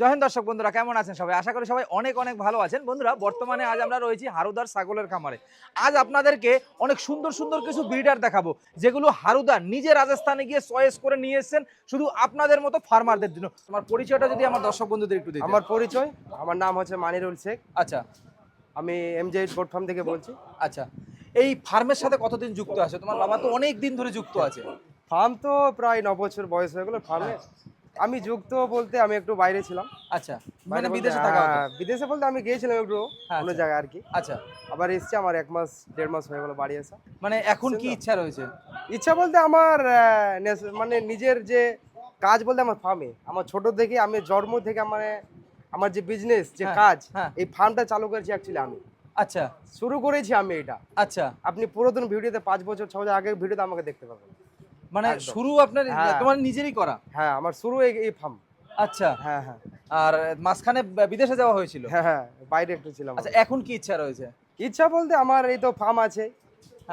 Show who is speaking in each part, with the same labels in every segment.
Speaker 1: জয় হিন্দ দর্শক বন্ধুরা কেমন আছেন সবাই? আশা করি সবাই অনেক অনেক ভালো আছেন। বন্ধুরা বর্তমানে আজ আমরা রয়েছি হারুদার ছাগলের খামারে। আজ আপনাদেরকে অনেক সুন্দর সুন্দর কিছু ব্রিডার দেখাবো যেগুলো হারুদা নিজে রাজস্থানে গিয়ে চয়েস করে নিয়ে এসেছেন শুধু আপনাদের মতো ফার্মারদের জন্য। তোমার পরিচয়টা যদি আমার দর্শক বন্ধুদের একটু দিই
Speaker 2: আমার পরিচয়? আমার নাম হচ্ছে মানিরুল শেখ।
Speaker 1: আচ্ছা।
Speaker 2: আমি এমজে গোট ফার্ম থেকে বলছি।
Speaker 1: আচ্ছা। এই ফার্মের সাথে কতদিন যুক্ত আছে? তোমার বাবা তো অনেক দিন ধরে যুক্ত আছে।
Speaker 2: ফার্ম তো প্রায় ন বছর বয়স হয়ে গেলো ফার্মে আমি যুক্ত বলতে আমি একটু বাইরে ছিলাম।
Speaker 1: আচ্ছা মানে বিদেশে থাকা
Speaker 2: হ্যাঁ, বিদেশে বলতে আমি গিয়েছিলাম একটু
Speaker 1: হ্যাঁ,
Speaker 2: অন্য
Speaker 1: আচ্ছা।
Speaker 2: জায়গায় আর কি।
Speaker 1: আচ্ছা।
Speaker 2: আবার এসছি আমার এক মাস দেড় মাস হয়ে গেলো বাড়ি আসা।
Speaker 1: মানে এখন কি ইচ্ছা রয়েছে?
Speaker 2: ইচ্ছা বলতে আমার মানে নিজের যে কাজ বলতে আমার ফার্মে আমার ছোট থেকে আমি জন্ম থেকে মানে আমার যে বিজনেস যে
Speaker 1: হ্যাঁ,
Speaker 2: কাজ
Speaker 1: হ্যাঁ।
Speaker 2: এই ফার্মটা চালু করেছি অ্যাকচুয়ালি আমি।
Speaker 1: আচ্ছা।
Speaker 2: শুরু করেছি আমি এটা।
Speaker 1: আচ্ছা।
Speaker 2: আপনি পুরাতন ভিডিওতে পাঁচ বছর ছ বছর আগের ভিডিওতে আমাকে দেখতে পাবেন।
Speaker 1: মানে শুরু আপনার
Speaker 2: হ্যাঁ।
Speaker 1: তোমার নিজেরই করা?
Speaker 2: হ্যাঁ আমার শুরু এই ফার্ম
Speaker 1: আচ্ছা।
Speaker 2: হ্যাঁ হ্যাঁ।
Speaker 1: আর মাঝখানে বিদেশে যাওয়া হয়েছিল?
Speaker 2: হ্যাঁ হ্যাঁ বাইরে একটু ছিলাম
Speaker 1: আচ্ছা এখন কি ইচ্ছা রয়েছে?
Speaker 2: ইচ্ছা বলতে আমার এই তো ফার্ম আছে।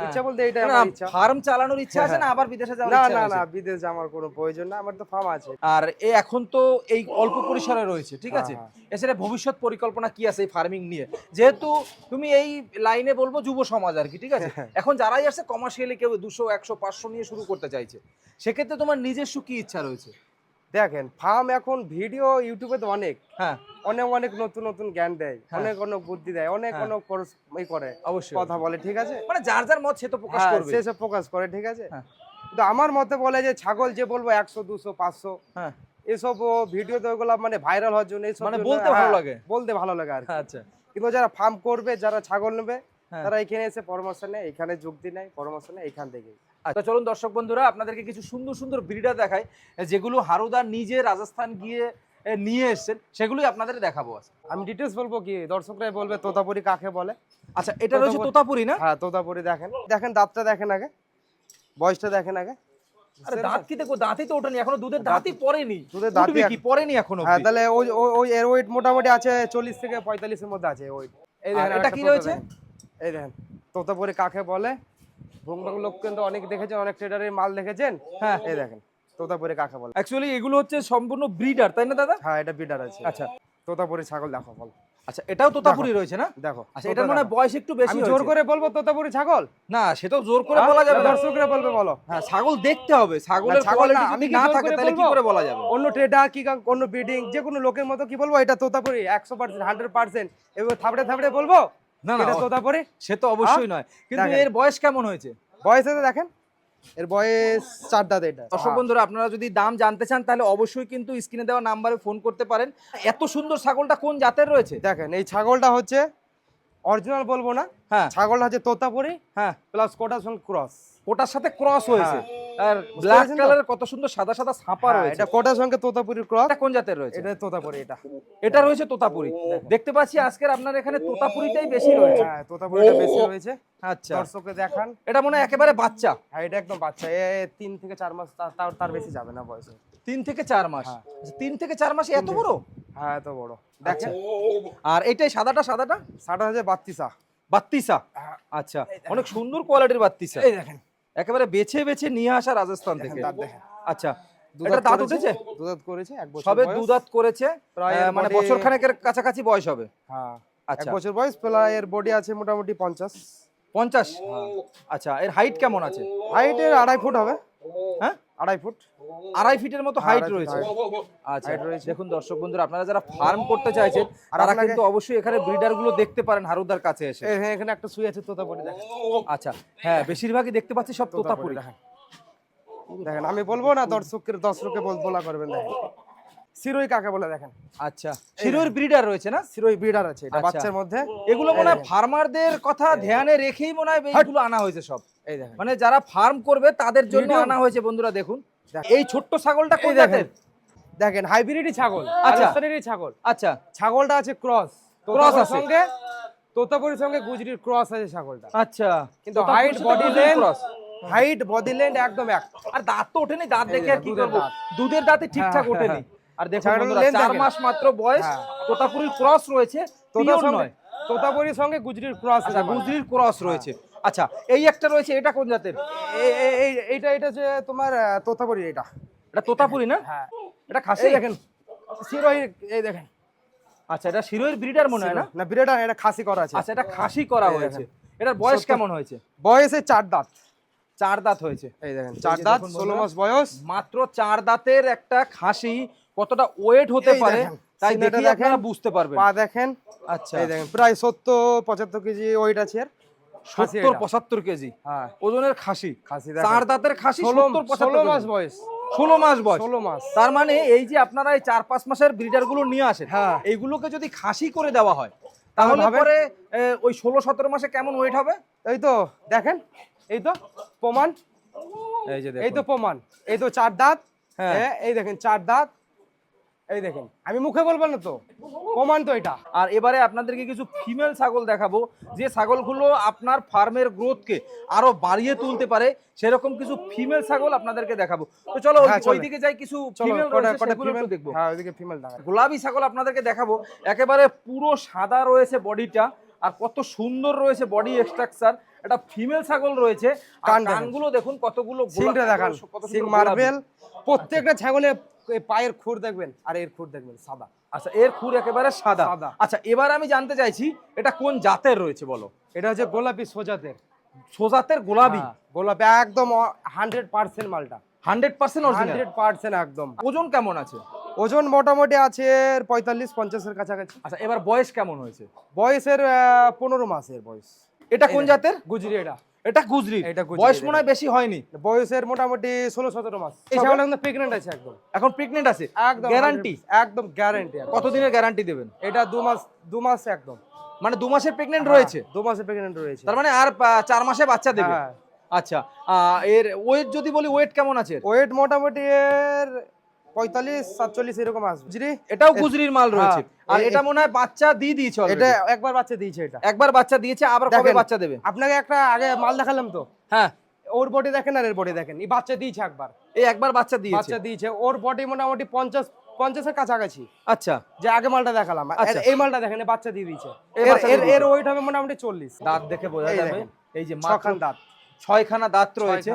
Speaker 2: ইচ্ছা বলতে এইটাই আমার ইচ্ছা।
Speaker 1: ফার্ম চালানোর ইচ্ছা আছে না আবার বিদেশে যাওয়ার ইচ্ছা
Speaker 2: না
Speaker 1: রয়েছে?
Speaker 2: না বিদেশ আমার কোনো প্রয়োজন না আমার তো ফার্ম আছে।
Speaker 1: আর এ এখন তো এই অল্প পরিসরে রয়েছে ঠিক আছে?
Speaker 2: হ্যাঁ,
Speaker 1: এছাড়া ভবিষ্যৎ পরিকল্পনা কি আছে এই ফার্মিং নিয়ে? যেহেতু তুমি এই লাইনে বলব যুব সমাজ আর কি ঠিক আছে?
Speaker 2: হ্যাঁ।
Speaker 1: এখন যারাই আসছে কমার্শিয়ালি কেউ দুশো একশো পাঁচশো নিয়ে শুরু করতে চাইছে। সেক্ষেত্রে তোমার নিজস্ব কি ইচ্ছা রয়েছে?
Speaker 2: দেখেন ফার্ম এখন ভিডিও ইউটিউবে তো অনেক
Speaker 1: হ্যাঁ
Speaker 2: অনেক অনেক নতুন নতুন জ্ঞান দেয়
Speaker 1: হ্যাঁ।
Speaker 2: অনেক অনেক বুদ্ধি দেয় অনেক
Speaker 1: হ্যাঁ।
Speaker 2: অনেক ই করে
Speaker 1: অবশ্যই
Speaker 2: কথা বলে ঠিক আছে
Speaker 1: মানে যার যার মত সে তো প্রকাশ
Speaker 2: হ্যাঁ
Speaker 1: করবে
Speaker 2: সেসব প্রকাশ করে ঠিক আছে। কিন্তু আমার মতে বলে যে ছাগল যে বলব একশো দুশো পাঁচশো
Speaker 1: হ্যাঁ
Speaker 2: এসব ভিডিওতে ওগুলো মানে ভাইরাল হওয়ার জন্য এসব
Speaker 1: মানে বলতে ভালো লাগে।
Speaker 2: বলতে ভালো লাগে আর
Speaker 1: আচ্ছা
Speaker 2: কিন্তু যারা ফার্ম করবে যারা ছাগল নেবে। তারা এখানে এসে পরামর্শ নেয় এখানে যুক্তি নেয় পরামর্শ নেয় এখান থেকে
Speaker 1: আচ্ছা চলুন দর্শক বন্ধুরা আপনাদেরকে কিছু সুন্দর সুন্দর ব্রিডার দেখায় যেগুলো হারুদা নিজে রাজস্থান গিয়ে নিয়ে এসেছেন সেগুলোই আপনাদের দেখাবো
Speaker 2: আমি ডিটেলস বলব কি? দর্শকরাই বলবে তোতাপুরি কাকে বলে?
Speaker 1: আচ্ছা এটা রয়েছে
Speaker 2: তোতাপুরি-
Speaker 1: না?
Speaker 2: হ্যাঁ তোতাপুরি দেখেন। দেখেন দাঁতটা দেখেন আগে। বয়সটা দেখেন আগে।
Speaker 1: আরে দাঁত কি দেখো দাঁতই তো ওঠেনি এখনও দুধের দাঁতই পড়েনি।
Speaker 2: দুধের
Speaker 1: দাঁতই
Speaker 2: দাঁতই
Speaker 1: কি? পড়েনি এখনও
Speaker 2: হ্যাঁ তাহলে ওই ওই- ওই এর ওয়েট মোটামুটি আছে চল্লিশ থেকে পঁয়তাল্লিশের মধ্যে আছে ওয়েট এই দেখেন
Speaker 1: এটা কি
Speaker 2: তোতা
Speaker 1: রয়েছে?
Speaker 2: এই দেখেন তোতাপুরি কাকে বলে? লোক কিন্তু অনেক দেখেছেন অনেক ট্রেডারের মাল দেখেছেন।
Speaker 1: হ্যাঁ
Speaker 2: এই দেখেন তোতাপুরি কাকে বলে
Speaker 1: অ্যাকচুয়ালি এগুলো হচ্ছে সম্পূর্ণ ব্রিডার তাই না দাদা?
Speaker 2: হ্যাঁ এটা বিডার আছে।
Speaker 1: আচ্ছা।
Speaker 2: তোতাপুরি ছাগল দেখো বল
Speaker 1: আচ্ছা এটাও তোতাপুরি রয়েছে না?
Speaker 2: দেখো।
Speaker 1: আচ্ছা এটার মানে বয়স একটু বেশি
Speaker 2: জোর করে বলব তোতাপুরি ছাগল?
Speaker 1: না সেটাও জোর করে বলা যাবে
Speaker 2: দর্শকরা বলবে বলো।
Speaker 1: হ্যাঁ ছাগল দেখতে হবে। ছাগলের
Speaker 2: ছাগল না, আমি
Speaker 1: যদি না থাকে তাহলে কি করে বলা যাবে?
Speaker 2: অন্য কি অন্য ব্রিডিং যে কোনো লোকের মতো কি বলব? এটা তোতাপুরি একশো পার্সেন্ট হান্ড্রেড পার্সেন্ট এবার থাবড়ে থাবড়ে বলব?
Speaker 1: না সে তো অবশ্যই নয়। কিন্তু এর বয়স কেমন হয়েছে?
Speaker 2: বয়স দেখেন? এর বয়স চার দাঁত এটা।
Speaker 1: দর্শক বন্ধুরা আপনারা যদি দাম জানতে চান তাহলে অবশ্যই কিন্তু স্ক্রিনে দেওয়া নাম্বারে ফোন করতে পারেন। এত সুন্দর ছাগলটা কোন জাতের রয়েছে?
Speaker 2: দেখেন এই ছাগলটা হচ্ছে অরিজিনাল বলব না
Speaker 1: হ্যাঁ।
Speaker 2: ছাগলটা হচ্ছে তোতাপুরি
Speaker 1: হ্যাঁ।
Speaker 2: প্লাস কোটার সঙ্গে ক্রস
Speaker 1: ওটার সাথে ক্রস হয়েছে। আর ব্ল্যাক? কালারের কত সুন্দর সাদা সাদা ছাপা রয়েছে।
Speaker 2: এটা কোটার সঙ্গে তোতাপুরি ক্রস
Speaker 1: এটা কোন জাতের রয়েছে?
Speaker 2: এটা তোতাপুরি এটা।
Speaker 1: এটা রয়েছে তোতাপুরি। দেখতে পাচ্ছি আজকের আপনার এখানে তোতাপুরিটাই বেশি রয়েছে।
Speaker 2: হ্যাঁ তোতাপুরিটা বেশি রয়েছে।
Speaker 1: আচ্ছা।
Speaker 2: দর্শককে দেখান।
Speaker 1: এটা মনে হয় একেবারে বাচ্চা।
Speaker 2: হ্যাঁ এটা একদম বাচ্চা। এ তিন থেকে চার মাস তার তার বেশি যাবে না বয়সে।
Speaker 1: তিন থেকে চার মাস?
Speaker 2: হ্যাঁ।
Speaker 1: আচ্ছা, তিন থেকে চার মাসে এত বড়?
Speaker 2: হ্যাঁ এত বড়। দেখেন।
Speaker 1: আর এটাই সাদাটা সাদাটা?
Speaker 2: সাটা হচ্ছে বাত্তিসা।
Speaker 1: বাত্তিসা। আচ্ছা। অনেক সুন্দর কোয়ালিটির বাত্তিসা।
Speaker 2: এই দেখেন।
Speaker 1: একেবারে বেছে বেছে নিয়ে আসা রাজস্থান থেকে।
Speaker 2: দাঁত
Speaker 1: আচ্ছা এটা দাঁত উঠেছে?
Speaker 2: করেছে এক বছর
Speaker 1: সবে
Speaker 2: বয়স।
Speaker 1: করেছে
Speaker 2: প্রায়
Speaker 1: মানে
Speaker 2: body-
Speaker 1: বছর খানেকের কাছাকাছি বয়স হবে।
Speaker 2: হ্যাঁ এক
Speaker 1: আচ্ছা।
Speaker 2: বছর বয়স প্রায় এর বডি আছে মোটামুটি পঞ্চাশ।
Speaker 1: পঞ্চাশ? আচ্ছা এর হাইট কেমন আছে?
Speaker 2: হাইটের আড়াই ফুট হবে।
Speaker 1: হ্যাঁ?
Speaker 2: আড়াই ফুট?
Speaker 1: আড়াই ফিটের মতো হাইট রয়েছে। আচ্ছা দেখুন দর্শক বন্ধুরা আপনারা যারা ফার্ম করতে চাইছেন তারা কিন্তু অবশ্যই এখানে ব্রিডারগুলো দেখতে পারেন হারুদার কাছে এসে।
Speaker 2: হ্যাঁ, এখানে একটা সুই আছে তোতাপুরি দেখেন।
Speaker 1: আচ্ছা হ্যাঁ বেশিরভাগই দেখতে পাচ্ছি সব তোতাপুরি
Speaker 2: দেখেন। আমি বলব না দর্শকের দর্শককে বল- করবেন দেখেন। সিরোই কাকে বলে দেখেন।
Speaker 1: আচ্ছা শিরোর ব্রিডার রয়েছে না?
Speaker 2: সিরোই ব্রিডার আছে এটা
Speaker 1: আচ্ছা।
Speaker 2: বাচ্চার মধ্যে।
Speaker 1: এগুলো মনে হয় ফার্মারদের কথা ধ্যানে রেখেই মনে হয়। এইগুলো আনা হয়েছে সব। মানে যারা ফার্ম করবে তাদের জন্য আনা হয়েছে বন্ধুরা দেখুন। এই ছোট্ট ছাগলটা কোন
Speaker 2: দেখেন
Speaker 1: জাতের?
Speaker 2: দেখেন। হাইব্রিডই ছাগল
Speaker 1: আচ্ছা।
Speaker 2: ছাগল।
Speaker 1: আচ্ছা।
Speaker 2: ছাগলটা আছে ক্রস ক্রস
Speaker 1: আছে।
Speaker 2: সঙ্গে তোতাপুরির সঙ্গে গুজরির ক্রস আছে ছাগলটা।
Speaker 1: আচ্ছা।
Speaker 2: কিন্তু height body length
Speaker 1: cross।
Speaker 2: Height body length একদম এক।
Speaker 1: আর দাঁত তো ওঠেনি দাঁত দেখে আর কি করব? দুধের দাঁতে ঠিকঠাক
Speaker 2: হ্যাঁ,
Speaker 1: ওঠেনি। আর দেখুন
Speaker 2: ছাগলের
Speaker 1: বন্ধুরা, চার মাস মাত্র বয়স
Speaker 2: হ্যাঁ।
Speaker 1: তোতাপুরির ক্রস রয়েছে
Speaker 2: তোতার
Speaker 1: পিওর
Speaker 2: সঙ্গে
Speaker 1: নয়।
Speaker 2: তোতাপুরির সঙ্গে গুজরির ক্রস
Speaker 1: আচ্ছা গুজরির ক্রস রয়েছে। আচ্ছা এই একটা রয়েছে এটা কোন জাতের?
Speaker 2: এইটা এটা যে তোমার তোতাপুরি এটা।
Speaker 1: এটা তোতাপুরি না?
Speaker 2: হ্যাঁ।
Speaker 1: এটা খাসি
Speaker 2: দেখেন। শিরোহী এই দেখেন।
Speaker 1: আচ্ছা এটা শিরোয়ের ব্রিডার মনে হয় না?
Speaker 2: না বিরাটা এটা খাসি করা আছে।
Speaker 1: আচ্ছা এটা খাসি করা হয়েছে। এটার বয়স কেমন হয়েছে?
Speaker 2: বয়সে চার দাঁত।
Speaker 1: চার দাঁত হয়েছে।
Speaker 2: এই দেখেন চার দাঁত ষোলো। মাস বয়স।
Speaker 1: মাত্র চার দাঁতের একটা খাসি কতটা ওয়েট হতে পারে তাই দেখি
Speaker 2: দেখেন,
Speaker 1: আপনারা বুঝতে পারবেন।
Speaker 2: পা দেখেন।
Speaker 1: আচ্ছা।
Speaker 2: এই দেখেন প্রায় সত্তর পঁচাত্তর কেজি ওয়েট আছে এর।
Speaker 1: সত্তর পঁচাত্তর কেজি।
Speaker 2: হ্যাঁ।
Speaker 1: ওজনের খাসি। চার দাঁতের খাসি
Speaker 2: ষোলো মাস বয়স।
Speaker 1: ষোলো মাস বয়স।
Speaker 2: ষোলো মাস।
Speaker 1: তার মানে এই যে আপনারা এই চার পাঁচ মাসের ব্রিডারগুলো নিয়ে আসেন
Speaker 2: হ্যাঁ।
Speaker 1: এইগুলোকে যদি খাসি করে দেওয়া হয় তাহলে? পরে ওই ষোলো সতেরো মাসে কেমন ওয়েট হবে?
Speaker 2: এই তো। দেখেন এই তো প্রমাণ।
Speaker 1: এই যে
Speaker 2: এই তো প্রমাণ। এই তো চার দাঁত।
Speaker 1: হ্যাঁ।
Speaker 2: এই দেখেন চার দাঁত। এই দেখেন আমি মুখে বলব না তো প্রমাণ তো এটা।
Speaker 1: আর এবারে আপনাদেরকে কিছু ফিমেল ছাগল দেখাবো যে ছাগলগুলো আপনার ফার্মের গ্রোথকে আরও বাড়িয়ে তুলতে পারে সেরকম কিছু ফিমেল ছাগল আপনাদেরকে দেখাবো। তো চলো
Speaker 2: হ্যাঁ,
Speaker 1: ওইদিকে যাই কিছু ফিমেল দেখব।
Speaker 2: হ্যাঁ ওইদিকে ফিমেল
Speaker 1: গোলাপি ছাগল আপনাদেরকে দেখাবো একেবারে পুরো সাদা রয়েছে বডিটা আর কত সুন্দর রয়েছে বডি স্ট্রাকচার এটা ফিমেল ছাগল রয়েছে কানগুলো দেখুন কতগুলো
Speaker 2: সিংটা দেখান সিং মার্বেল প্রত্যেকটা ছাগলের এই পায়ের খুর দেখবেন আর এর খুর দেখবেন সাদা।
Speaker 1: আচ্ছা এর খুর একেবারে সাদা।
Speaker 2: সাদা।
Speaker 1: আচ্ছা এবার আমি জানতে চাইছি এটা কোন জাতের রয়েছে বলো?
Speaker 2: এটা হচ্ছে গোলাপি সোজাতের
Speaker 1: সোজাতের গোলাপি?
Speaker 2: হ্যাঁ, গোলাপি একদম হান্ড্রেড পার্সেন্ট মালটা।
Speaker 1: হান্ড্রেড পার্সেন্ট
Speaker 2: হান্ড্রেড পার্সেন্ট একদম।
Speaker 1: ওজন কেমন আছে?
Speaker 2: ওজন মোটামুটি আছে পঁয়তাল্লিশ পঞ্চাশের কাছাকাছি।
Speaker 1: আচ্ছা এবার বয়স কেমন হয়েছে?
Speaker 2: বয়সের পনেরো মাসের বয়স।
Speaker 1: এটা কোন জাতের?
Speaker 2: গুজরি এটা
Speaker 1: এটা গুজরি
Speaker 2: এটা
Speaker 1: বয়স মনে হয় বেশি হয়নি।
Speaker 2: বয়সের মোটামুটি ষোলো সতেরো মাস। এই
Speaker 1: সবে-
Speaker 2: ছাগল একদম প্রেগনেন্ট আছে একদম।
Speaker 1: এখন প্রেগনেন্ট আছে?
Speaker 2: একদম
Speaker 1: গ্যারান্টি
Speaker 2: একদম গ্যারান্টি
Speaker 1: কতদিনের গ্যারান্টি দেবেন?
Speaker 2: এটা দু মাস দু মাস একদম।
Speaker 1: মানে দু মাসের প্রেগনেন্ট রয়েছে?
Speaker 2: হ্যাঁ, দু মাসে প্রেগনেন্ট রয়েছে।
Speaker 1: তার মানে আর চার মাসে বাচ্চা দেবে?
Speaker 2: হ্যাঁ।
Speaker 1: আচ্ছা এর ওয়েট যদি বলি ওয়েট কেমন আছে
Speaker 2: ওয়েট মোটামুটি এর পঁয়তাল্লিশ সাতচল্লিশ এরকম আসবে।
Speaker 1: এটাও গুজরির মাল রয়েছে।
Speaker 2: হ্যাঁ,
Speaker 1: আর এটা মনে হয় বাচ্চা দিয়ে দিয়েছে
Speaker 2: এটা একবার বাচ্চা দিয়েছে এটা।
Speaker 1: একবার বাচ্চা দিয়েছে আবার কবে বাচ্চা দেবে?
Speaker 2: আপনাকে একটা আগে মাল দেখালাম তো।
Speaker 1: হ্যাঁ।
Speaker 2: ওর বডি দেখেন আর এর বডি দেখেন। এই বাচ্চা দিয়েছে একবার।
Speaker 1: এই একবার বাচ্চা দিয়েছে।
Speaker 2: বাচ্চা দিয়েছে। ওর বডি মোটামুটি পঞ্চাশ পঞ্চাশের কাছাকাছি।
Speaker 1: আচ্ছা।
Speaker 2: যে আগে মালটা দেখালাম।
Speaker 1: আচ্ছা।
Speaker 2: এই মালটা দেখেন বাচ্চা দিয়ে দিয়েছে। এর-। ওয়েট হবে মোটামুটি চল্লিশ।
Speaker 1: দাঁত দেখে বোঝা যাবে। এই যে মাত্র
Speaker 2: ছখান দাঁত।
Speaker 1: ছয়খানা দাঁত রয়েছে।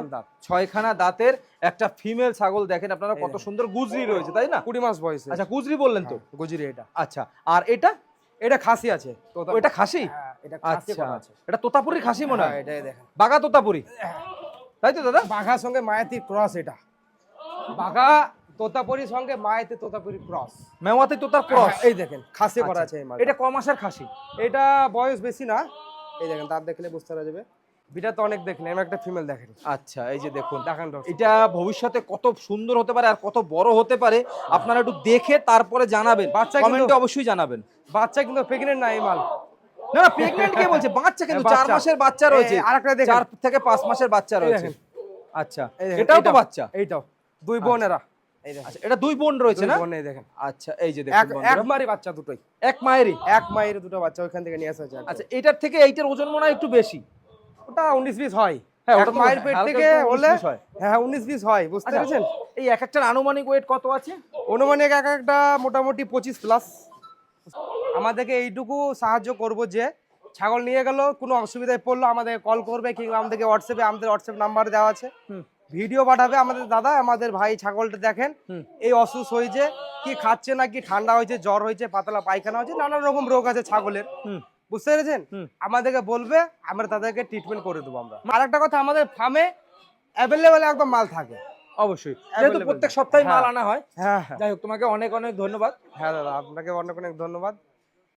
Speaker 2: ছয়খানা
Speaker 1: দাঁতের একটা ফিমেল ছাগল দেখেন আপনারা কত সুন্দর গুজরি রয়েছে তাই না?
Speaker 2: কুড়ি মাস বয়সে।
Speaker 1: আচ্ছা গুজরি বললেন তো?
Speaker 2: গুজরি এটা।
Speaker 1: আচ্ছা আর এটা?
Speaker 2: এটা খাসি আছে।
Speaker 1: এটা খাসি?
Speaker 2: হ্যাঁ, এটা খাসি
Speaker 1: আচ্ছা
Speaker 2: আছে।
Speaker 1: এটা তোতাপুরি খাসি মনে
Speaker 2: হ্যাঁ,
Speaker 1: হয়
Speaker 2: এটাই দেখেন।
Speaker 1: বাঘা তোতাপুরি। তাই তো দাদা?
Speaker 2: বাঘার সঙ্গে মায়াতি ক্রস এটা। বাঘা তোতাপুরির সঙ্গে মায়াতি তোতাপুরি ক্রস।
Speaker 1: মেওয়াতে তোতার ক্রস।
Speaker 2: এই দেখেন খাসি করা আছে এই মালটা।
Speaker 1: এটা ক মাসের খাসি?
Speaker 2: এটা বয়স বেশি না। এই দেখেন তার দেখলে বুঝতে পারা যাবে। বিটা তো অনেক দেখলেন আমি একটা ফিমেল দেখেন
Speaker 1: আচ্ছা এই যে দেখুন
Speaker 2: দেখান
Speaker 1: এটা ভবিষ্যতে কত সুন্দর হতে পারে আর কত বড় হতে পারে আপনারা একটু দেখে তারপরে জানাবেন।
Speaker 2: বাচ্চা
Speaker 1: কমেন্টে অবশ্যই জানাবেন।
Speaker 2: বাচ্চা কিন্তু প্রেগনেন্ট না এই মাল।
Speaker 1: না না প্রেগন্যান্ট কে বলছে? বাচ্চা কিন্তু
Speaker 2: হ্যাঁ,
Speaker 1: চার মাসের বাচ্চা রয়েছে।
Speaker 2: আরেকটা দেখেন।
Speaker 1: চার থেকে পাঁচ মাসের বাচ্চা রয়েছে। আচ্ছা এটাও তো বাচ্চা?
Speaker 2: এইটাও। দুই বোনেরা এই
Speaker 1: আচ্ছা এটা দুই বোন রয়েছে না?
Speaker 2: বোন দেখেন।
Speaker 1: আচ্ছা এই যে দেখুন
Speaker 2: এক। মারি বাচ্চা দুটোই।
Speaker 1: এক মায়েরই?
Speaker 2: এক মায়ের দুটো বাচ্চা ওইখান থেকে নিয়ে আসা যায়।
Speaker 1: আচ্ছা এটার থেকে এইটার ওজন মনে হয় একটু বেশি।
Speaker 2: ওটা উনিশ বিশ হয়।
Speaker 1: হ্যাঁ, ওটা
Speaker 2: মায়ের পেট থেকে হলে
Speaker 1: হ্যাঁ।
Speaker 2: উনিশ বিশ হয় বুঝতে
Speaker 1: আচ্ছা,
Speaker 2: পেরেছেন?
Speaker 1: এই এক একটার আনুমানিক ওয়েট কত আছে?
Speaker 2: অনুমানিক এক একটা মোটামুটি পঁচিশ প্লাস আমাদেরকে এইটুকু সাহায্য করব যে ছাগল নিয়ে গেল কোনো অসুবিধায় পড়ল আমাদের কল করবে কিংবা আমাদেরকে হোয়াটসঅ্যাপে আমাদের হোয়াটসঅ্যাপ নাম্বার দেওয়া আছে। ভিডিও পাঠাবে আমাদের দাদা আমাদের ভাই ছাগলটা দেখেন। এই অসুস্থ হয়েছে কি খাচ্ছে না কি ঠান্ডা হয়েছে জ্বর হয়েছে পাতলা পায়খানা হয়েছে নানান রকম রোগ আছে ছাগলের। বুঝতে পেরেছেন? আমাদেরকে বলবে আমরা তাদেরকে ট্রিটমেন্ট করে দেবো আমরা। আর একটা কথা আমাদের ফার্মে অ্যাভেলেবেল একদম মাল থাকে।
Speaker 1: অবশ্যই। যেহেতু প্রত্যেক সপ্তাহে মাল
Speaker 2: হ্যাঁ।
Speaker 1: আনা হয়
Speaker 2: হ্যাঁ হ্যাঁ।
Speaker 1: যাই হোক তোমাকে অনেক অনেক ধন্যবাদ।
Speaker 2: হ্যাঁ দাদা আপনাকে অনেক অনেক ধন্যবাদ।